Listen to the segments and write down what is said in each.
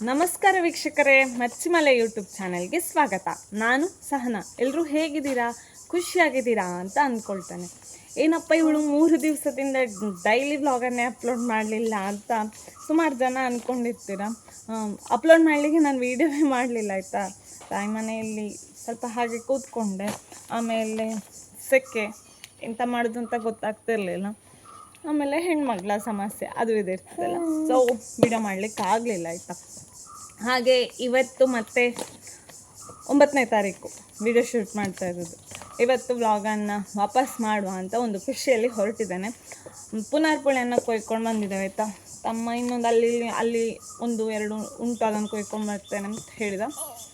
ನಮಸ್ಕಾರ ವೀಕ್ಷಕರೇ, ಮಚ್ಚಿಮಲೆ ಯೂಟ್ಯೂಬ್ ಚಾನೆಲ್ಗೆ ಸ್ವಾಗತ. ನಾನು ಸಹನಾ. ಎಲ್ಲರೂ ಹೇಗಿದ್ದೀರಾ? ಖುಷಿಯಾಗಿದ್ದೀರಾ ಅಂತ ಅಂದ್ಕೊಳ್ತಾನೆ. ಏನಪ್ಪ ಇವಳು ಮೂರು ದಿವಸದಿಂದ ಡೈಲಿ ವ್ಲಾಗನ್ನೇ ಅಪ್ಲೋಡ್ ಮಾಡಲಿಲ್ಲ ಅಂತ ಸುಮಾರು ಜನ ಅಂದ್ಕೊಂಡಿರ್ತೀರ ಅಪ್ಲೋಡ್ ಮಾಡಲಿಕ್ಕೆ ನಾನು ವೀಡಿಯೋವೇ ಮಾಡಲಿಲ್ಲ, ಆಯಿತಾ? ತಾಯಿ ಮನೆಯಲ್ಲಿ ಸ್ವಲ್ಪ ಹಾಗೆ ಕೂತ್ಕೊಂಡೆ. ಆಮೇಲೆ ಸೆಕೆ ಎಂತ ಮಾಡೋದು ಅಂತ ಗೊತ್ತಾಗ್ತಿರ್ಲಿಲ್ಲ. ಆಮೇಲೆ ಹೆಣ್ಮಗಳ ಸಮಸ್ಯೆ, ಅದು ಇದಿರ್ತದಲ್ಲ ಸೊ ವಿಡಿಯೋ ಮಾಡಲಿಕ್ಕೆ ಆಗಲಿಲ್ಲ ಆಯಿತಾ? ಹಾಗೆ ಇವತ್ತು ಮತ್ತೆ ಒಂಬತ್ತನೇ ತಾರೀಕು ವಿಡಿಯೋ ಶೂಟ್ ಮಾಡ್ತಾ ಇರೋದು. ಇವತ್ತು ವ್ಲಾಗನ್ನು ವಾಪಸ್ ಮಾಡುವ ಅಂತ ಒಂದು ಖುಷಿಯಲ್ಲಿ ಹೊರಟಿದ್ದೇನೆ. ಪುನರ್ಪುಳಿಯನ್ನು ಕೊಯ್ಕೊಂಡು ಬಂದಿದ್ದೇವೆ ಆಯಿತಾ? ತಮ್ಮ ಇನ್ನೊಂದು ಅಲ್ಲಿ ಅಲ್ಲಿ ಒಂದು, ಎರಡು ಉಂಟು, ಅದನ್ನು ಕೊಯ್ಕೊಂಡು ಬರ್ತೇನೆ ಅಂತ ಹೇಳಿದ.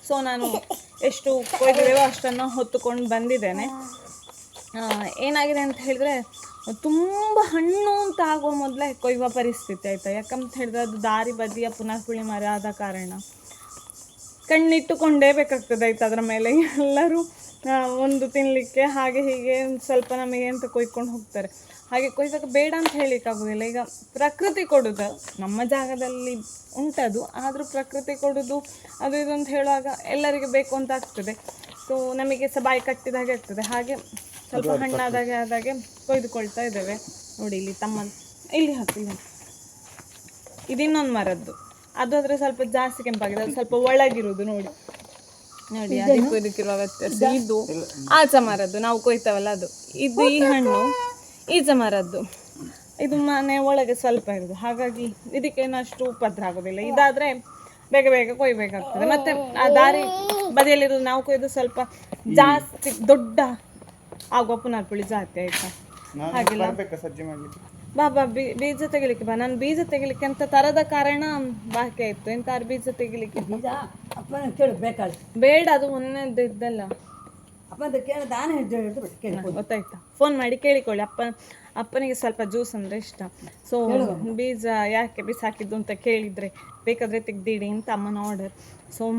ಸೊ ನಾನು ಎಷ್ಟು ಕೊಯ್ದಿದ್ದೇವೋ ಅಷ್ಟನ್ನು ಹೊತ್ತುಕೊಂಡು ಬಂದಿದ್ದೇನೆ. ಏನಾಗಿದೆ ಅಂತ ಹೇಳಿದ್ರೆ, ತುಂಬ ಹಣ್ಣು ಅಂತ ಆಗುವ ಮೊದಲೇ ಕೊಯ್ಯುವ ಪರಿಸ್ಥಿತಿ ಆಯಿತಾ. ಯಾಕಂತ ಹೇಳಿದ್ರೆ ಅದು ದಾರಿ ಬದಿಯ ಪುನರ್ಪುಳಿ ಮರ ಆದ ಕಾರಣ. ಕಣ್ಣಿಟ್ಟುಕೊಂಡೇ ಬೇಕಾಗ್ತದೆ ಆಯ್ತು ಅದರ ಮೇಲೆ. ಎಲ್ಲರೂ ಒಂದು ತಿನ್ನಲಿಕ್ಕೆ ಹಾಗೆ ಹೀಗೆ ಸ್ವಲ್ಪ ನಮಗೆ ಅಂತ ಕೊಯ್ಕೊಂಡು ಹೋಗ್ತಾರೆ. ಹಾಗೆ ಕೊಯ್ದಾಗ ಬೇಡ ಅಂತ ಹೇಳಿಕ್ಕಾಗೋದಿಲ್ಲ ಈಗ ಪ್ರಕೃತಿ ಕೊಡೋದು ನಮ್ಮ ಜಾಗದಲ್ಲಿ ಉಂಟದು, ಆದರೂ ಪ್ರಕೃತಿ ಕೊಡೋದು, ಅದು ಇದು ಅಂತ ಹೇಳುವಾಗ ಎಲ್ಲರಿಗೆ ಬೇಕು ಅಂತ ಆಗ್ತದೆ. ಸೊ ನಮಗೆ ಸಹ ಬಾಯಿ ಕಟ್ಟಿದಾಗೆ ಆಗ್ತದೆ. ಹಾಗೆ ಸ್ವಲ್ಪ ಹಣ್ಣಾದಾಗೆ ಆದಾಗೆ ಕೊಯ್ದುಕೊಳ್ತಾ ಇದ್ದೇವೆ. ನೋಡಿ ಇಲ್ಲಿ ತಮ್ಮ ಇಲ್ಲಿ ಹಾಕಿ ಇದಿನ್ನೊಂದು ಮರದ್ದು. ಅದು ಆದರೆ ಸ್ವಲ್ಪ ಜಾಸ್ತಿ ಕೆಂಪಾಗಿದೆ. ಅದು ಸ್ವಲ್ಪ ಒಳಗಿರುವುದು ನೋಡಿ. ನೋಡಿ ಅದಕ್ಕೂ ಇದಕ್ಕಿರುವ ವ್ಯತ್ಯಾಸ. ಇದು? ಆಚ ಮರದ್ದು. ನಾವು ಕೊಯ್ತೇವಲ್ಲ ಅದು. ಇದು ಈ ಹಣ್ಣು ಈಚ ಮರದ್ದು. ಇದು ಮನೆ ಒಳಗೆ ಸ್ವಲ್ಪ ಇರುದು ಹಾಗಾಗಿ ಇದಕ್ಕೇನು ಅಷ್ಟು ಉಪದ್ರ ಆಗೋದಿಲ್ಲ. ಇದಾದ್ರೆ ಬೇಗ ಬೇಗ ಕೊಯ್ಬೇಕಾಗ್ತದೆ. ಮತ್ತೆ ಆ ದಾರಿ ಬದಿಯಲ್ಲಿರೋದು ನಾವು ಕೊಯ್ದು ಸ್ವಲ್ಪ ಜಾಸ್ತಿ ದೊಡ್ಡ ಆಗುವ ಪುನರ್ಪುಳಿ ಜಾತಿ ಆಯ್ತಾ? ಹಾಗೆಲ್ಲ? ಸಜ್ಜೆ ಮಾಡ್ಲಿಕ್ಕೆ? ಬಾ ಬಾ ಬೀ- ಬೀಜ ತೆಗಿಲಿಕ್ಕೆ ಬಾ. ನಾನು ಬೀಜ ತೆಗಿಲಿಕ್ಕೆ ಅಂತ ತರದ ಕಾರಣ ಬಾಕಿ ಆಯ್ತು. ಎಂತಾರು ಬೀಜ ತೆಗಿಲಿಕ್ಕೆ? ಬೀಜ? ಅಪ್ಪನ ಕೇಳು ಬೇಕಾದ್ರೆ. ಬೇಡ ಅದು ಒಂದನೇದ್ದು ಇದ್ದಲ್ಲ. ಅಪ್ಪನ ಕೇಳಿ ಕೇಳಿ ಗೊತ್ತಾಯ್ತಾ. ಫೋನ್ ಮಾಡಿ ಕೇಳಿಕೊಳ್ಳಿ. ಅಪ್ಪ ಅಪ್ಪನಿಗೆ ಸ್ವಲ್ಪ ಜ್ಯೂಸ್ ಅಂದ್ರೆ ಇಷ್ಟ. ಸೊ ಬೀಜ ಯಾಕೆ ಬಿಸಾಕಿದ್ದು ಅಂತ ಕೇಳಿದ್ರೆ ಬೇಕಾದ್ರೆ ತೆಗ್ದಿಡಿ ಅಂತ ಅಮ್ಮನ ಆರ್ಡರ್ ಸೊ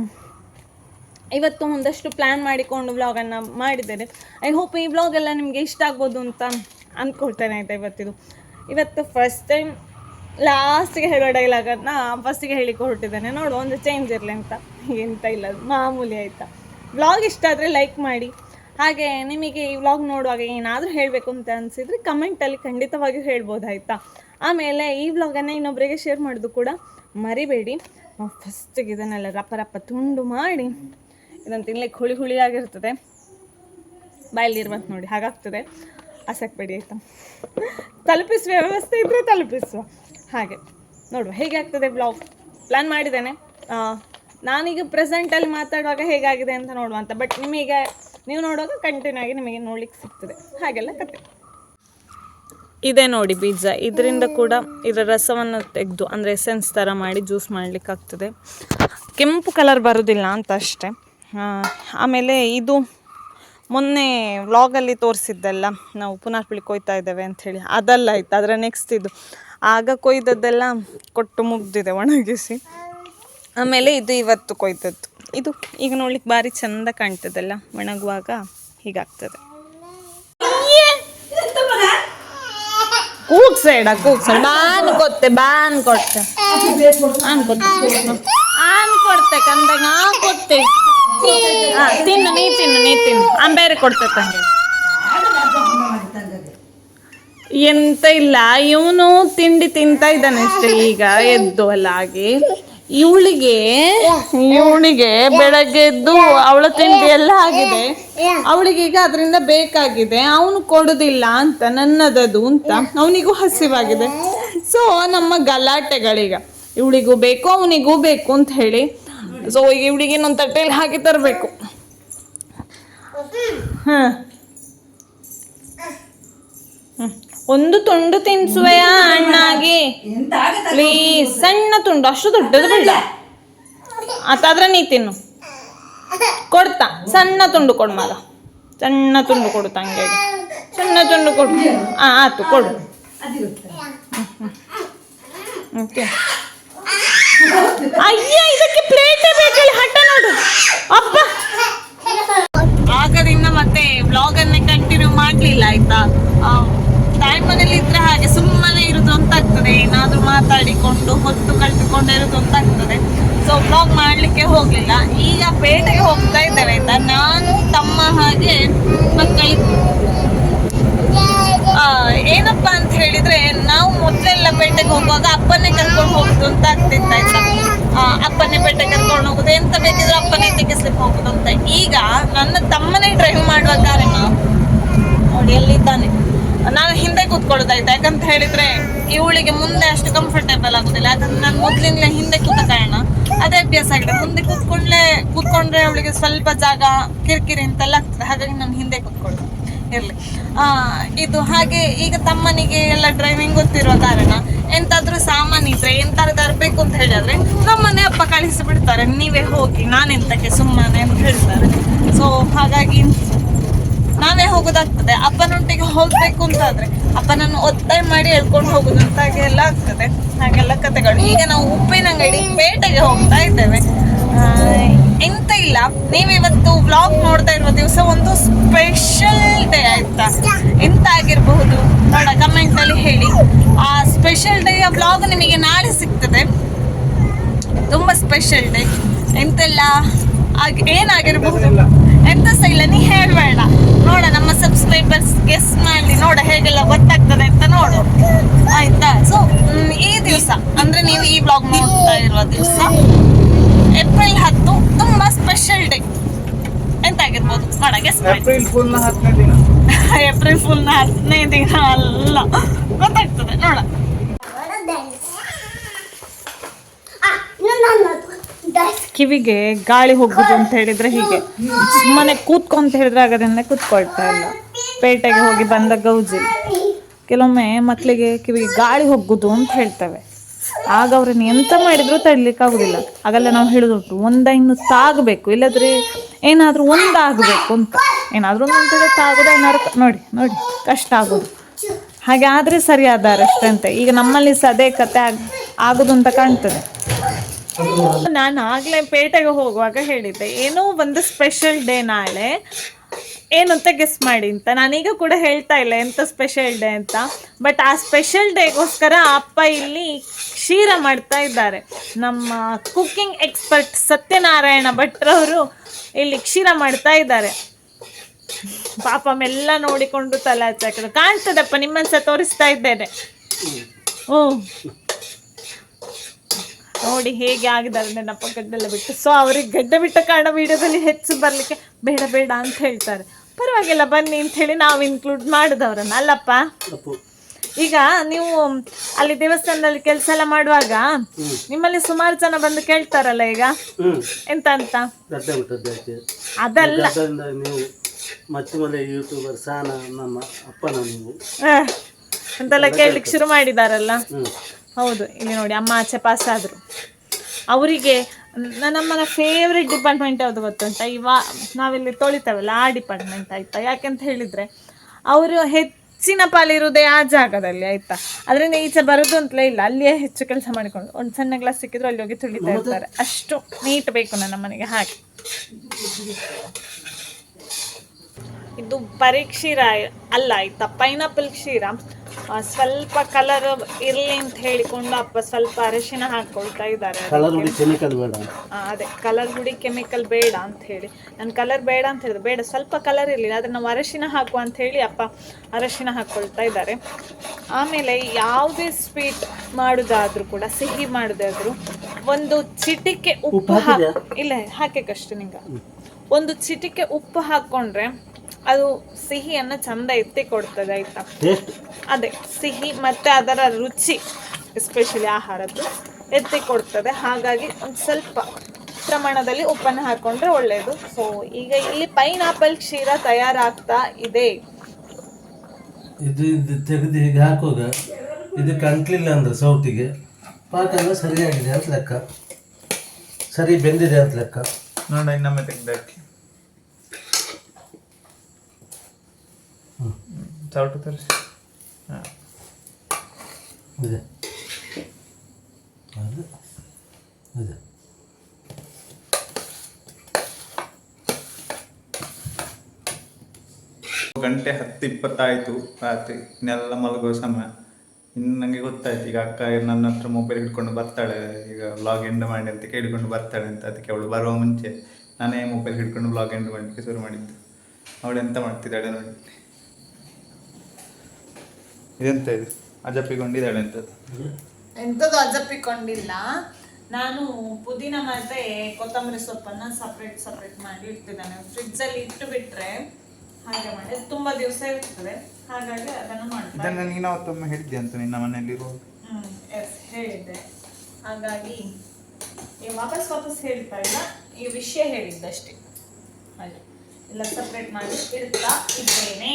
ಇವತ್ತು ಒಂದಷ್ಟು ಪ್ಲ್ಯಾನ್ ಮಾಡಿಕೊಂಡು ವ್ಲಾಗನ್ನು ಮಾಡಿದ್ದೇನೆ. ಐ ಹೋಪ್ ಈ ವ್ಲಾಗ್ ಎಲ್ಲ ನಿಮಗೆ ಇಷ್ಟ ಆಗ್ಬೋದು ಅಂತ ಅಂದ್ಕೊಳ್ತೇನೆ ಆಯಿತಾ ಇವತ್ತಿದು. ಇವತ್ತು ಫಸ್ಟ್ ಟೈಮ್ ಲಾಸ್ಟಿಗೆ ಹೇಳೋ ಡೈಲಾಗನ್ನು ಫಸ್ಟಿಗೆ ಹೇಳಿಕ್ಕೆ ಹೊರಟಿದ್ದೇನೆ. ನೋಡು ಒಂದು ಚೇಂಜ್ ಇರಲಿ ಅಂತ. ಎಂತ ಇಲ್ಲ ಮಾಮೂಲಿ ಆಯಿತಾ. ವ್ಲಾಗ್ ಇಷ್ಟ ಆದರೆ ಲೈಕ್ ಮಾಡಿ. ಹಾಗೆ ನಿಮಗೆ ಈ ವ್ಲಾಗ್ ನೋಡುವಾಗ ಏನಾದರೂ ಹೇಳಬೇಕು ಅಂತ ಅನಿಸಿದರೆ ಕಮೆಂಟಲ್ಲಿ ಖಂಡಿತವಾಗಿಯೂ ಹೇಳ್ಬೋದು ಆಯಿತಾ. ಆಮೇಲೆ ಈ ವ್ಲಾಗನ್ನು ಇನ್ನೊಬ್ಬರಿಗೆ ಶೇರ್ ಮಾಡೋದು ಕೂಡ ಮರಿಬೇಡಿ. ಫಸ್ಟಿಗೆ ಇದನ್ನೆಲ್ಲ ರಪ್ಪ ರಪ್ಪ ತುಂಡು ಮಾಡಿ ಇದನ್ನು ತಿನ್ಲಿಕ್ಕೆ ಹುಳಿ ಹುಳಿಯಾಗಿರ್ತದೆ. ಬಂತು ನೋಡಿ, ಹಾಗಾಗ್ತದೆ. ಆಸಕ್ಬೇಡಿ ಆಯಿತಾ? ತಲುಪಿಸುವ ವ್ಯವಸ್ಥೆ ಇದ್ದರೆ ತಲುಪಿಸುವ. ಹಾಗೆ, ನೋಡುವ ಹೇಗೆ ಆಗ್ತದೆ ಬ್ಲಾಗ್ ಪ್ಲ್ಯಾನ್ ಮಾಡಿದ್ದೇನೆ. ನಾನೀಗ ಪ್ರೆಸೆಂಟಲ್ಲಿ ಮಾತಾಡುವಾಗ ಹೇಗಾಗಿದೆ ಅಂತ ನೋಡುವ ಅಂತ ಬಟ್ ನಿಮಗೆ ನೀವು ನೋಡುವಾಗ ಕಂಟಿನ್ಯೂ ಆಗಿ ನಿಮಗೆ ನೋಡ್ಲಿಕ್ಕೆ ಸಿಗ್ತದೆ. ಹಾಗೆಲ್ಲ ಕತೆ ಇದೆ ನೋಡಿ ಬೀಜ ಇದರಿಂದ ಕೂಡ ಇದರ ರಸವನ್ನು ತೆಗೆದು, ಅಂದರೆ ಎಸೆನ್ಸ್ ಥರ ಮಾಡಿ ಜ್ಯೂಸ್ ಮಾಡಲಿಕ್ಕಾಗ್ತದೆ. ಕೆಂಪು ಕಲರ್ ಬರೋದಿಲ್ಲ ಅಂತ ಅಷ್ಟೇ. ಆಮೇಲೆ ಇದು ಮೊನ್ನೆ ವ್ಲಾಗಲ್ಲಿ ತೋರಿಸಿದ್ದೆಲ್ಲ ನಾವು ಪುನರ್ಪುಳಿ ಕೊಯ್ತಾ ಇದ್ದೇವೆ ಅಂಥೇಳಿ ಅದೆಲ್ಲ ಆಯ್ತು ಅದರ ನೆಕ್ಸ್ಟ್ ಇದು. ಆಗ ಕೊಯ್ದದ್ದೆಲ್ಲ ಕೊಟ್ಟು ಮುಗ್ದಿದೆ ಒಣಗಿಸಿ. ಆಮೇಲೆ ಇದು ಇವತ್ತು ಕೊಯ್ದದ್ದು. ಇದು ಈಗ ನೋಡ್ಲಿಕ್ಕೆ ಭಾರಿ ಚಂದ ಕಾಣ್ತದಲ್ಲ, ಒಣಗುವಾಗ ಹೀಗಾಗ್ತದೆ. ಕೂಗ್ಸೈಡ ಕೂಗ್ಸೈಡ್ ಬಾನ್ ಕೊತ್ತೆ ಬಾನ್ ಕೊಡ್ತೆ ಆನ್ ಕೊಡ್ತೆ ಆನ್ ಕೊಡ್ತೆ ಕಂದಾಗ ತಿನ್ನು, ನೀ ತಿನ್ನು ನೀ ತಿನ್ನು. ಅಂಬೇರಿ ಬೇರೆ ಕೊಡ್ತೆ ಎಂತ ಇಲ್ಲ, ಇವನು ತಿಂಡಿ ತಿಂತಾ ಇದ್ದಾನೆ ಅಷ್ಟೇ ಈಗ, ಎದ್ದು ಅಲ್ಲ ಆಗಿ ಇವಳಿಗೆ ಇವಳಿಗೆ ಬೆಳಗ್ಗೆ ಎದ್ದು ಅವಳ ತಿಂಡಿ ಎಲ್ಲ ಆಗಿದೆ. ಅವಳಿಗೆ ಈಗ ಅದರಿಂದ ಬೇಕಾಗಿದೆ. ಅವನು ಕೊಡುದಿಲ್ಲ ಅಂತ, ನನ್ನದದು ಅಂತ. ಅವನಿಗೂ ಹಸಿವಾಗಿದೆ. ಸೊ ನಮ್ಮ ಗಲಾಟೆಗಳೀಗ. ಇವಳಿಗೂ ಬೇಕು, ಅವನಿಗೂ ಬೇಕು ಅಂತ ಹೇಳಿ ಸೊ ಈಗ ಇವಳಿಗೆ ಇನ್ನೊಂದು ತಟ್ಟೆಯಲ್ಲಿ ಹಾಕಿ ತರಬೇಕು. ಹ್ಮ್. ಒಂದು ತುಂಡು ತಿನ್ಸುವೆಯಾ ಅಣ್ಣಾಗಿ? ಪ್ಲೀಸ್ ಸಣ್ಣ ತುಂಡು, ಅಷ್ಟು ದೊಡ್ಡದು ಬೇಡ. ಅದಾದ್ರೆ ನೀ ತಿನ್ನು. ಕೊಡ್ತಾ, ಸಣ್ಣ ತುಂಡು ಕೊಡು ಮಗ ಸಣ್ಣ ತುಂಡು ಕೊಡು ತಂಗೆ ಸಣ್ಣ ತುಂಡು ಕೊಡು. ಆ, ಆತು, ಕೊಡು. ಅಯ್ಯ, ಇದಕ್ಕೆ ಪ್ಲೇಟೇ ಬೇಕಲ್ಲ ಹಠ ನೋಡು ಅಪ್ಪ ಆಗದಿಂದ ಮತ್ತೆ ಬ್ಲಾಗ್ ಅನ್ನೇ ಕಂಟಿನ್ಯೂ ಮಾಡ್ಲಿಲ್ಲ ಆಯ್ತಾ? ತಾಯಿ ಮನೇಲಿ ಇದ್ರೆ ಹಾಗೆ ಸುಮ್ಮನೆ ಇರುದು ಆಗ್ತದೆ ಏನಾದ್ರೂ ಮಾತಾಡಿಕೊಂಡು ಹೊತ್ತು ಕಳೆದುಕೊಂಡು ಇರುದು ಆಗ್ತದೆ ಸೊ ಬ್ಲಾಗ್ ಮಾಡ್ಲಿಕ್ಕೆ ಹೋಗ್ಲಿಲ್ಲ. ಈಗ ಪೇಟೆಗೆ ಹೋಗ್ತಾ ಇದ್ದೇವೆ ಆಯ್ತಾ? ನಾನು ತಮ್ಮ ಹಾಗೆ ಮಕ್ಕಳಿಗೆ ಏನಪ್ಪಾ ಅಂತ ಹೇಳಿದ್ರೆ ನಾವು ಮೊದ್ಲೆಲ್ಲ ಪೇಟೆಗೆ ಹೋಗುವಾಗ ಅಪ್ಪನೇ ಕರ್ಕೊಂಡು ಹೋಗುದು ಅಂತ ಆಗ್ತಿತ್ತು ಆಯ್ತಾ? ಆ, ಅಪ್ಪನೇ ಪೇಟೆ ಕರ್ಕೊಂಡು ಹೋಗುದು ಎಂತ ಬೇಕಿದ್ರು ಅಪ್ಪನೇ ತೆಗಿಸ್ಲಿಕ್ಕೆ ಹೋಗುದು ಅಂತ. ಈಗ ನನ್ನ ತಮ್ಮನೇ ಡ್ರೈವ್ ಮಾಡುವ ಕಾರಣ ನೋಡಿ ಎಲ್ಲಿದ್ದಾನೆ? ನಾನು ಹಿಂದೆ ಕೂತ್ಕೊಳ್ಳೋದಾಯ್ತು ಯಾಕಂತ ಹೇಳಿದ್ರೆ ಇವಳಿಗೆ ಮುಂದೆ ಅಷ್ಟು ಕಂಫರ್ಟೇಬಲ್ ಆಗುದಿಲ್ಲ. ಯಾಕಂದ್ರೆ ನಾನು ಮೊದ್ಲಿಂದಲೇ ಹಿಂದೆ ಕೂತ ಕಾರಣ. ಅದೇ ಅಭ್ಯಾಸ ಆಗಿದೆ. ಮುಂದೆ ಕೂತ್ಕೊಂಡ್ಲೆ ಕೂತ್ಕೊಂಡ್ರೆ ಅವಳಿಗೆ ಸ್ವಲ್ಪ ಜಾಗ ಕಿರಿಕಿರಿ ಅಂತೆಲ್ಲ ಆಗ್ತದೆ. ಹಾಗಾಗಿ ನಾನು ಹಿಂದೆ ಕೂತ್ಕೊಳ್ಳೋದು. ಇರ್ಲಿ. ಆ, ಇದು ಹಾಗೆ ಈಗ ತಮ್ಮನಿಗೆ ಎಲ್ಲ ಡ್ರೈವಿಂಗ್ ಗೊತ್ತಿರುವ ಕಾರಣ ಎಂತಾದ್ರೂ ಸಾಮಾನ್ ಇದ್ರೆ ಎಂತಾದ್ರು ತರಬೇಕು ಅಂತ ಹೇಳಿದ್ರೆ ನಮ್ಮನೆ ಅಪ್ಪ ಕಳಿಸಿ ಬಿಡ್ತಾರೆ ನೀವೇ ಹೋಗಿ, ನಾನೆಂತಕ್ಕೆ ಸುಮ್ಮನೆ ಅಂತ ಹೇಳ್ತಾರೆ. ಸೊ ಹಾಗಾಗಿ ನಾವೇ ಹೋಗೋದಾಗ್ತದೆ. ಅಪ್ಪನೊಟ್ಟಿಗೆ ಹೋಗ್ಬೇಕು ಅಂತಾದ್ರೆ ಅಪ್ಪನನ್ನು ಒತ್ತಾಯ ಮಾಡಿ ಹೇಳ್ಕೊಂಡು ಹೋಗುದು ಅಂತ ಹಾಗೆಲ್ಲ ಆಗ್ತದೆ. ಹಾಗೆಲ್ಲ ಕತೆಗಳು ಈಗ ನಾವು ಉಪ್ಪಿನಂಗಡಿ ಪೇಟೆಗೆ ಹೋಗ್ತಾ ಇದ್ದೇವೆ. ಎಂತ ಇಲ್ಲ. ನೀವಿವತ್ತು ವ್ಲಾಗ್ ನೋಡ್ತಾ ಇರುವ ದಿವಸ ಒಂದು ಸ್ಪೆಷಲ್ ಡೇ ಆಯ್ತಾ? ಎಂತ ಆಗಿರಬಹುದು? ನೋಡ ಕಮೆಂಟ್ ಅಲ್ಲಿ ಹೇಳಿ. ಆ ಸ್ಪೆಷಲ್ ಡೇಯ ವ್ಲಾಗ್ ನಿಮಗೆ ನಾಳೆ ಸಿಗ್ತದೆ. ತುಂಬಾ ಸ್ಪೆಷಲ್ ಡೇ ಎಂತೆಲ್ಲ ಆಗ ಏನಾಗಿರಬಹುದು? ಎಂತ ಸಹ ಇಲ್ಲ. ನೀ ಹೇಳ್ಬೇಡ. ನೋಡ ನಮ್ಮ ಸಬ್ಸ್ಕ್ರೈಬರ್ಸ್ ಗೆಸ್ ಮಾಡಿ. ನೋಡ ಹೇಗೆಲ್ಲ ಗೊತ್ತಾಗ್ತದೆ ಅಂತ ನೋಡು. ಆಯ್ತಾ? ಸೊ ಈ ದಿವಸ ಅಂದ್ರೆ ನೀವು ಈ ಬ್ಲಾಗ್ ನೋಡ್ತಾ ಇರುವ ದಿವಸ ಏಪ್ರಿಲ್ ಹತ್ತು ತುಂಬಾ ಸ್ಪೆಷಲ್ ಡೇ ಎಂತ ಆಗಿರ್ಬೋದು ನೋಡ ಗೆಸ್ ಏಪ್ರಿಲ್ ಫುಲ್ ಹತ್ತನೇ ದಿನ. ಏಪ್ರಿಲ್ ಫುಲ್ ಹತ್ತನೇ ದಿನ ಅಲ್ಲ. ಗೊತ್ತಾಗ್ತದೆ ನೋಡ ಕಿವಿಗೆ ಗಾಳಿ ಹೋಗುದು ಅಂತ ಹೇಳಿದ್ರೆ ಹೀಗೆ. ಸುಮ್ಮನೆ ಕೂತ್ಕೊಂತ ಹೇಳಿದ್ರೆ ಆಗದಿಂದ ಕೂತ್ಕೊಳ್ತಾ ಇಲ್ಲ. ಪೇಟೆಗೆ ಹೋಗಿ ಬಂದ ಗೌಜಿ. ಕೆಲವೊಮ್ಮೆ ಮಕ್ಕಳಿಗೆ ಕಿವಿಗೆ ಗಾಳಿ ಹೋಗುದು ಅಂತ ಹೇಳ್ತವೆ. ಆಗ ಅವ್ರನ್ನ ಎಂತ ಮಾಡಿದ್ರು ತಡ್ಲಿಕ್ಕೆ ಆಗುದಿಲ್ಲ ಆಗಲ್ಲ ನಾವು ಹೇಳುದುಂಟು ಒಂದ ಇನ್ನು ತಾಗಬೇಕು, ಇಲ್ಲದ್ರೆ ಏನಾದ್ರೂ ಒಂದಾಗಬೇಕು ಅಂತ. ಏನಾದ್ರೂ ಒಂದು ಕಡೆ ತಾಗುದ ಏನಾದ್ರು ನೋಡಿ ನೋಡಿ, ಕಷ್ಟ ಆಗೋದು. ಹಾಗೆ ಆದ್ರೆ ಸರಿ ಅಂತ. ಈಗ ನಮ್ಮಲ್ಲಿ ಸಹ ಅದೇ ಕತೆ ಆಗ್, ಆಗುದು ಅಂತ ಕಾಣ್ತದೆ. ನಾನು ಆಗ್ಲೇ ಪೇಟೆಗೆ ಹೋಗುವಾಗ ಹೇಳಿದ್ದೆ, ಏನೋ ಒಂದು ಸ್ಪೆಷಲ್ ಡೇ ನಾಳೆ ಏನು ಅಂತ ಗೆಸ್ ಮಾಡಿ ಅಂತ. ನಾನೀಗ ಕೂಡ ಹೇಳ್ತಾ ಇಲ್ಲ ಎಂತ ಸ್ಪೆಷಲ್ ಡೇ ಅಂತ. ಬಟ್ ಆ ಸ್ಪೆಷಲ್ ಡೇಗೋಸ್ಕರ ಅಪ್ಪ ಇಲ್ಲಿ ಕ್ಷೀರ ಮಾಡ್ತಾ ಇದ್ದಾರೆ. ನಮ್ಮ ಕುಕ್ಕಿಂಗ್ ಎಕ್ಸ್ಪರ್ಟ್ ಸತ್ಯನಾರಾಯಣ ಭಟ್ರವರು ಇಲ್ಲಿ ಕ್ಷೀರ ಮಾಡ್ತಾ ಇದ್ದಾರೆ. ಪಾಪ ಮೆಲ್ಲ ನೋಡಿಕೊಂಡು ತಲೆ ಹಚ್ಚಾಕಿದ್ರು. ಕಾಣ್ತದಪ್ಪ ನಿಮ್ಮನ್ನ ಸಹ ತೋರಿಸ್ತಾ ಇದ್ದೇನೆ. ಓ ನೋಡಿ ಹೇಗೆ ಆಗಿದ್ದಾರೆ ನೆನಪ ಗಡ್ಡೆಲ್ಲ ಬಿಟ್ಟು. ಸೊ ಅವ್ರಿಗೆ ಗಡ್ಡೆ ಬಿಟ್ಟ ಕಾರಣ ವಿಡಿಯೋದಲ್ಲಿ ಹೆಚ್ಚು ಬರಲಿಕ್ಕೆ ಬೇಡ ಬೇಡ ಅಂತ ಹೇಳ್ತಾರೆ. ಪರವಾಗಿಲ್ಲ, ಬನ್ನಿ ಅಂತ ಹೇಳಿ ನಾವು ಇನ್ಕ್ಲೂಡ್ ಮಾಡಿದವ್ರನ್ನ, ಅಲ್ಲಪ್ಪ? ಈಗ ನೀವು ಅಲ್ಲಿ ದೇವಸ್ಥಾನದಲ್ಲಿ ಕೆಲಸ ಎಲ್ಲ ಮಾಡುವಾಗ ನಿಮ್ಮಲ್ಲಿ ಸುಮಾರು ಜನ ಬಂದು ಕೇಳ್ತಾರಲ್ಲ ಈಗ? ಎಂತ ಅಂತ ಅದಲ್ಲ. ಅದರಿಂದ ನೀವು ಮತ್ತೆ ಯೂಟ್ಯೂಬರ್ ಸಾನ ನಮ್ಮ ಅಪ್ಪನ ನೀವು. ಅಂತೆಲ್ಲ ಕೇಳಲಿಕ್ಕೆ ಶುರು ಮಾಡಿದಾರಲ್ಲ? ಹೌದು. ಇಲ್ಲಿ ನೋಡಿ ಅಮ್ಮ ಆಚೆ ಪಾಸ್ ಆದರು. ಅವರಿಗೆ ನಮ್ಮನ ಫೇವ್ರೆಟ್ ಡಿಪಾರ್ಟ್ಮೆಂಟ್ ಯಾವುದು ಗೊತ್ತುಂಟ? ಇವಾ ನಾವಿಲ್ಲಿ ತೊಳಿತೇವಲ್ಲ ಆ ಡಿಪಾರ್ಟ್ಮೆಂಟ್ ಆಯ್ತಾ? ಯಾಕೆಂತ ಹೇಳಿದ್ರೆ ಅವರು ಹೆಚ್ಚಿನ ಪಾಲಿರುವುದೇ ಆ ಜಾಗದಲ್ಲಿ ಆಯ್ತಾ? ಅದರಿಂದ ಈಚೆ ಬರೋದು ಅಂತಲೇ ಇಲ್ಲ. ಅಲ್ಲಿಯೇ ಹೆಚ್ಚು ಕೆಲಸ ಮಾಡಿಕೊಂಡು ಒಂದು ಸಣ್ಣ ಗ್ಲಾಸ್ ಸಿಕ್ಕಿದ್ರು ಅಲ್ಲಿ ಹೋಗಿ ತುಳಿತಾ ಇರ್ತಾರೆ. ಅಷ್ಟು ನೀಟ್ ಬೇಕು ನನ್ನ ಮನೆಗೆ ಹಾಗೆ. ಇದು ಪರೀಕ್ಷೀರ ಅಲ್ಲ ಆಯ್ತಾ? ಪೈನಾಪಲ್ ಕ್ಷೀರ. ಸ್ವಲ್ಪ ಕಲರ್ ಇರ್ಲಿ ಅಂತ ಹೇಳಿಕೊಂಡು ಅಪ್ಪ ಸ್ವಲ್ಪ ಅರಶಿನ ಹಾಕೊಳ್ತಾ ಇದ್ದಾರೆ ಕಲರ್ ಹುಡಿ ಕೆಮಿಕಲ್ ಬೇಡ. ಅದೇ ಕಲರ್ ಹುಡಿ ಕೆಮಿಕಲ್ ಬೇಡ ಅಂತ ಹೇಳಿ. ನಾನು ಕಲರ್ ಬೇಡ ಅಂತ ಹೇಳಿದ್ರು ಬೇಡ ಸ್ವಲ್ಪ ಕಲರ್ ಇರಲಿಲ್ಲ ಆದರೆ ನಾವು ಅರಶಿನ ಹಾಕುವ ಅಂತ ಹೇಳಿ ಅಪ್ಪ ಅರಶಿನ ಹಾಕ್ಕೊಳ್ತಾ ಇದ್ದಾರೆ. ಆಮೇಲೆ ಯಾವುದೇ ಸ್ವೀಟ್ ಮಾಡೋದಾದ್ರೂ ಕೂಡ ಸಿಹಿ ಮಾಡೋದಾದ್ರೂ ಒಂದು ಚಿಟಿಕೆ ಉಪ್ಪು ಹಾಕ್ ಇಲ್ಲ ಹಾಕಕ್ಕಷ್ಟು ನಿಂಗ. ಒಂದು ಚಿಟಿಕೆ ಉಪ್ಪು ಹಾಕ್ಕೊಂಡ್ರೆ ಅದು ಸಿಹಿಯನ್ನು ಚಂದ ಎತ್ತಿ ಕೊಡ್ತದೆ ಆಯ್ತಾ? ಟೇಸ್ಟ್ ಅದೇ ಸಿಹಿ ಮತ್ತೆ ಅದರ ರುಚಿ ಎಸ್ಪೆಷಲಿ ಆಹಾರದ್ದು ಎತ್ತಿ ಕೊಡ್ತದೆ. ಹಾಗಾಗಿ ಒಂದು ಸ್ವಲ್ಪ ಪ್ರಮಾಣದಲ್ಲಿ ಉಪ್ಪನ್ನು ಹಾಕೊಂಡ್ರೆ ಒಳ್ಳೆಯದು ಸೊ ಈಗ ಇಲ್ಲಿ ಪೈನಾಪಲ್ ಕ್ಷೀರ ತಯಾರಾಗ್ತಾ ಇದೆ. ಇದು ಇದು ತೆಗೆದು ಹೀಗೆ ಹಾಕುವಾಗ ಇದು ಕಂಟ್ಲಿಲ್ಲ ಅಂದ್ರೆ ಸೌಟಿಗೆ. ಪಾಕ ಎಲ್ಲ ಸರಿಯಾಗಿದೆ ಅಂತ ಲೆಕ್ಕ. ಸರಿ ಬೆಂದಿದೆ ಅಂತ ಲೆಕ್ಕ. ನೋಡ ಇನ್ನೊಮ್ಮೆ ತೆಗ್ದಾಕಿ ಚೌಟು ತರಿಸಿ ಹಾಂ. ಇದೆ. ಅದು ಇದೆ. ಗಂಟೆ ಹತ್ತು ಇಪ್ಪತ್ತಾಯಿತು ರಾತ್ರಿ. ಇನ್ನೆಲ್ಲ ಮಲಗುವ ಸಮಯ. ಇನ್ನು ನನಗೆ ಗೊತ್ತಾಯ್ತು ಈಗ ಅಕ್ಕ ನನ್ನ ಹತ್ರ ಮೊಬೈಲ್ ಹಿಡ್ಕೊಂಡು ಬರ್ತಾಳೆ ಈಗ ಬ್ಲಾಗ್ ಎಂಡ್ ಮಾಡಿ ಅಂತ ಕೇಳಿಕೊಂಡು ಬರ್ತಾಳೆ ಅಂತ. ಅದಕ್ಕೆ ಅವಳು ಬರುವ ಮುಂಚೆ ನಾನೇ ಮೊಬೈಲ್ ಹಿಡ್ಕೊಂಡು ಬ್ಲಾಗ್ ಎಂಡ್ ಮಾಡಲಿಕ್ಕೆ ಶುರು ಮಾಡಿದ್ದು. ಅವಳು ಎಂತ ಮಾಡ್ತಿದ್ದಾಳೆ ನೋಡಿ. ಇದೆಂತ ಇದು? ಅಜಪ್ಪಿಕೊಂಡಿದ್ದಾಳೆ ಅಂತದ್ದು ಎಂಥದ್ದು ಅಜಪ್ಪಿಕೊಂಡಿಲ್ಲ ನಾನು ಪುದೀನ ಮತ್ತೆ ಕೊತ್ತಂಬರಿ ಸೊಪ್ಪನ್ನ ಸಪ್ರೇಟ್ ಸಪ್ರೇಟ್ ಮಾಡಿ ಇಡ್ತಿದ್ದಾನೆ ಫ್ರಿಡ್ಜಲ್ಲಿ ಇಟ್ಟು ಬಿಟ್ರೆ ಹಾಗೆ ಮಾಡಿ ತುಂಬಾ ದಿವಸ ಇರ್ತದೆ. ಹಾಗಾಗಿ ಅದನ್ನು ಮಾಡ್ತಾರೆ ಇದನ್ನ ನೀನು ಅವತ್ತೊಮ್ಮೆ ಹೇಳಿದ್ದೆ ಅಂತ ನಿನ್ನ ಮನೆಯಲ್ಲಿ ಹ್ಮ್ ಎಸ್ ಹೇಳಿದ್ದೆ. ಹಾಗಾಗಿ ಈ ವಾಪಸ್ ವಾಪಸ್ ಹೇಳ್ತಾ ಇಲ್ಲ. ಈ ವಿಷಯ ಹೇಳಿದ್ದಷ್ಟೇ. ಹಾಗೆ. ಎಲ್ಲ ಸಪ್ರೇಟ್ ಮಾಡಿ ಇಡ್ತಾ ಇದ್ದೇನೆ.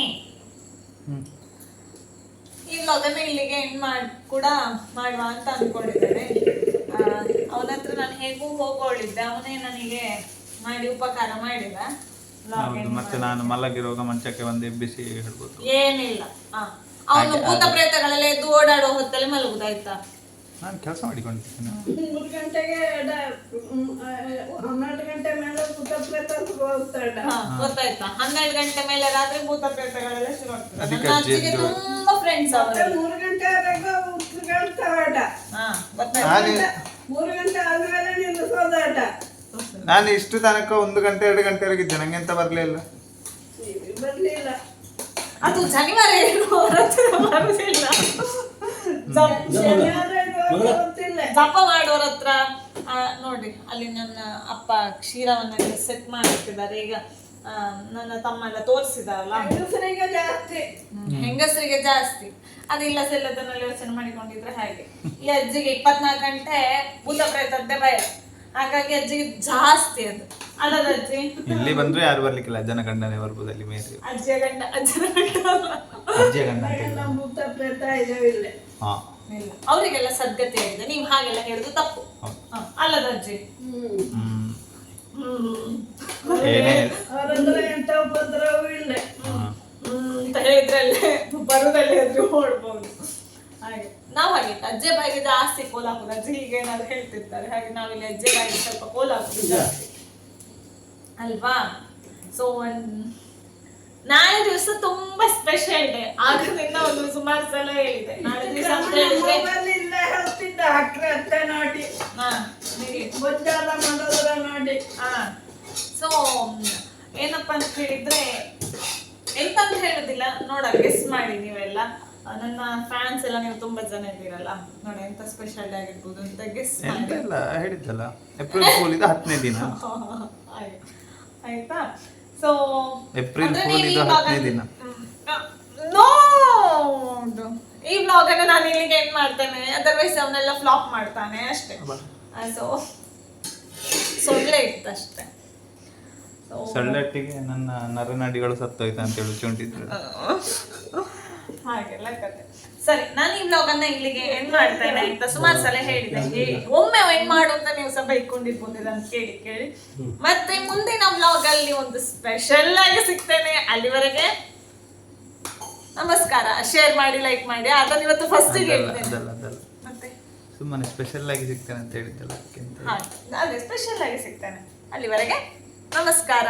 ಈ ಇಲ್ಲಿಗೆ ಎಂಡ್ ಮಾಡ್ ಕೂಡ ಮಾಡುವ ಅಂತ ಅನ್ಕೊಂಡಿದ್ದಾರೆ ಅವನ ಹತ್ರ ನಾನು ಹೇಗೂ ಹೋಗೋಳಿದ್ದೆ ಅವನೇ ನನಗೆ ಮಾಡಿ ಉಪಕಾರ ಮಾಡಿದ. ಹೌದು ಮತ್ತೆ. ನಾನು ಮಲಗಿರುವಾಗ ಮಂಚಕ್ಕೆ ಒಂದು ಎಬ್ಬಿಸಿ ಹೇಳ್ಬೋದು. ಏನಿಲ್ಲ. ಅವನು ಭೂತ ಪ್ರೇತಗಳೆಲ್ಲ ಎದ್ದು ಓಡಾಡೋ ಹೊತ್ತಲ್ಲಿ ಮಲಗುದಾಯ್ತಾ? ನಾನು ಕೆಲಸ ಮಾಡಿಕೊಂಡಿದ್ದೇನೆ ಮೂರು ಗಂಟೆಗೆ ಹನ್ನೆರಡು ಗಂಟೆ ಮೇಲೆ ಭೂತ ಪ್ರೇತ ಹೋಗ್ತಾಳೆ. ಹಾ, ಗೊತ್ತಾಯ್ತಾ. ಹನ್ನೆರಡು ಗಂಟೆ ಮೇಲೆ ರಾತ್ರಿ ಭೂತ ಪ್ರೇತಗಳೆಲ್ಲ ಶುರು ಆಗ್ತದೆ. ನನ್ನ ಅಜ್ಜಿಗೆ ತುಂಬಾ ಫ್ರೆಂಡ್ಸ್ ಅವರು ಮೂರು ಗಂಟೆವರೆಗೂ ಉತ್ಕೊಳ್ತಾವಾಟ ಹಾ ಗೊತ್ತಾಯ್ತಾ. ನಾನು ಮೂರು ಗಂಟೆ ಆದ್ಮೇಲೆ ನೀನು ಸೋದಾಟ. ನಾನು ಇಷ್ಟು ತನಕ ಒಂದು ಗಂಟೆ ಎರಡು ಗಂಟೆವರೆಗೆ ಇದ್ದೆ. ನಂಗೆ ಎಂತ ಬರಲಿಲ್ಲ ಬರ್ಲಿಲ್ಲ ಅದು ಶನಿವಾರ ಏನು? ಜಪ್- ಶನಿವಾರ ಜಪ ಮಾಡೋರ ಹತ್ರ ಆ, ನೋಡಿ ಅಲ್ಲಿ ನನ್ನ ಅಪ್ಪ ಕ್ಷೀರವನ್ನ ಸೆಟ್ ಮಾಡ್ತಿದ್ದಾರೆ. ಈಗ ಆ, ನನ್ನ ತಮ್ಮ ಎಲ್ಲ ತೋರಿಸಿದಾರಲ್ಲ? ಹೆಂಗಸರಿಗೆ ಜಾಸ್ತಿ. ಹೆಂಗಸರಿಗೆ ಜಾಸ್ತಿ. ಅದಿಲ್ಲ ಸೆಲ್ಲದನ್ನೆಲ್ಲ ಯೋಚನೆ ಮಾಡಿಕೊಂಡಿದ್ರೆ ಹಾಗೆ. ಈ ಅಜ್ಜಿಗೆ ಇಪ್ಪತ್ನಾಲ್ಕು ಗಂಟೆ ಭೂತ ಪ್ರೇತದ್ದೇ ಭಯ. ಹಾಗಾಗಿ ಅಜ್ಜಿಗೆ ಜಾಸ್ತಿ ಅದು. ಅಲ್ಲದ ಅಜ್ಜಿ? ಇಲ್ಲಿ ಬಂದ್ರೆ ಯಾರು ಬರ್ಲಿಕ್ಕಿಲ್ಲ? ಅಜ್ಜನ ಗಂಡನೇ ಬರ್ಬೋದು ಅಲ್ಲಿ ಮೇಲೆ ಅಜ್ಜಿಯ ಗಂಡ ಅಜ್ಜನ ಗಂಡ. ಅಜ್ಜಿಯ ಗಂಡ ಭೂತ ಪ್ರೇತ ಇದಾವಿಲ್ಲ ಹಾ. ಇಲ್ಲ ಅವರಿಗೆಲ್ಲ ಸದ್ಗತಿ ಆಗಿದೆ. ನೀವು ಹಾಗೆಲ್ಲ ಹೇಳುದು ತಪ್ಪು. ಅಲ್ಲ ಹ, ಅಲ್ಲದ ಅಜ್ಜಿ. ಅಂತ ಹೇಳಿದ್ರಲ್ಲೇ ಬರುದಲ್ಲಿ ಹಾಗೆ. ನಾವು ಹಾಗೆ ಅಜ್ಜೆ ಬಾಯಿಗೆ ಜಾಸ್ತಿ ಕೋಲ್ ಹಾಕುದು ಅಜ್ಜಿ ಹೀಗೆ ಏನಾದ್ರು ಹೇಳ್ತಿರ್ತಾರೆ. ಹಾಗೆ ನಾವಿಲ್ಲಿ ಅಜ್ಜೆ ಬಾಯಿಗೆ ಸ್ವಲ್ಪ ಕೋಲ್ ಹಾಕುದು ಜಾಸ್ತಿ. ಅಲ್ವಾ? ಸೊ ನಾಳೆ ದಿವಸ ತುಂಬಾ ಸ್ಪೆಷಲ್ ಡೇ ಆಗದಿಂದ ಒಂದು ಸುಮಾರು ಸಲ ಹೇಳಿದೆ. ನಾಳೆ ದಿವಸ ಅಂತ ಹೇಳಿದ್ರೆ ಹೇಳ್ತಿದ್ದ ನೋಡಿ ಹಾ. ಬೊಜ್ಜಾಲ ಮಾಡೋದ್ರ ನೋಡಿ ಹಾ. ಸೊ ಏನಪ್ಪ ಅಂತ ಹೇಳಿದ್ರೆ ಎಂತಂತ ಹೇಳುದಿಲ್ಲ. ನೋಡ ಗೆಸ್ ಮಾಡಿ ನೀವೆಲ್ಲ. ನನ್ನ ಫ್ಯಾನ್ಸ್ ಎಲ್ಲ ನೀವು ತುಂಬಾ ಜನ ಇದ್ದೀರಲ್ಲ. ನೋಡಿ ಎಂತ ಸ್ಪೆಷಲ್ ಆಗಿರ್ಬೋದು ಅಂತ ಗೆಸ್ ಎಂತ ಇಲ್ಲ ಹೇಳಿದ್ದಲ್ಲ? ಏಪ್ರಿಲ್ ಫೂಲ್ ಇದು ಹತ್ತನೇ ದಿನ. ಆಯ್ತಾ? ಸೊ ಏಪ್ರಿಲ್ ಫೂಲ್ ಇದು ಹತ್ತನೇ ದಿನ. ನೋಡು ಈ ಬ್ಲಾಗ್ ಅನ್ನು ನಾನು ಇಲ್ಲಿಗೆ ಎಂಡ್ ಮಾಡ್ತೇನೆ. ಅದರ್ವೈಸ್ ಅವನ್ನೆಲ್ಲ ಫ್ಲಾಪ್ ಮಾಡ್ತಾನೆ ಅಷ್ಟೇ. ಸೊ ಸೊಳ್ಳೆ ಇತ್ತು ಅಷ್ಟೇ ಸೊಳ್ಳೆಟ್ಟಿಗೆ ನನ್ನ ನರನಾಡಿಗಳು ಸತ್ತೋಯ್ತು ಅಂತ ಹೇಳಿ ಚುಂಟಿದ್ರು ಹಾಗೆಲ್ಲ ಕತೆ. ಸರಿ ನಾನು ಈ ಬ್ಲಾಗ್ ಅನ್ನ ಇಲ್ಲಿಗೆ ಎಂಡ್ ಮಾಡ್ತೇನೆ ಅಂತ ಸುಮಾರು ಸಲ ಹೇಳಿದೆ. ಹೇಳಿ ಒಮ್ಮೆ ಎಂಡ್ ಮಾಡು ಅಂತ ನೀವು ಸಭೆ ಇಟ್ಕೊಂಡಿರ್ಬೋದು ಅಂತ ಕೇಳಿ ಕೇಳಿ. ಮತ್ತೆ ಮುಂದಿನ ಬ್ಲಾಗ್ ಅಲ್ಲಿ ಒಂದು ಸ್ಪೆಷಲ್ ಆಗಿ ಸಿಗ್ತೇನೆ ಅಲ್ಲಿವರೆಗೆ. ನಮಸ್ಕಾರ. ಶೇರ್ ಮಾಡಿ ಲೈಕ್ ಮಾಡಿ. ಅದನ್ನ ಇವತ್ತು ಫಸ್ಟ್ ಮತ್ತೆ? ಸುಮ್ಮನೆ ಸ್ಪೆಷಲ್ ಆಗಿ ಸಿಗ್ತೇನೆ ಅಂತ ಹೇಳಿದ್ದಲ್ಲ ಅದೇ ಸ್ಪೆಷಲ್ ಆಗಿ ಸಿಗ್ತೇನೆ. ಅಲ್ಲಿವರೆಗೆ ನಮಸ್ಕಾರ.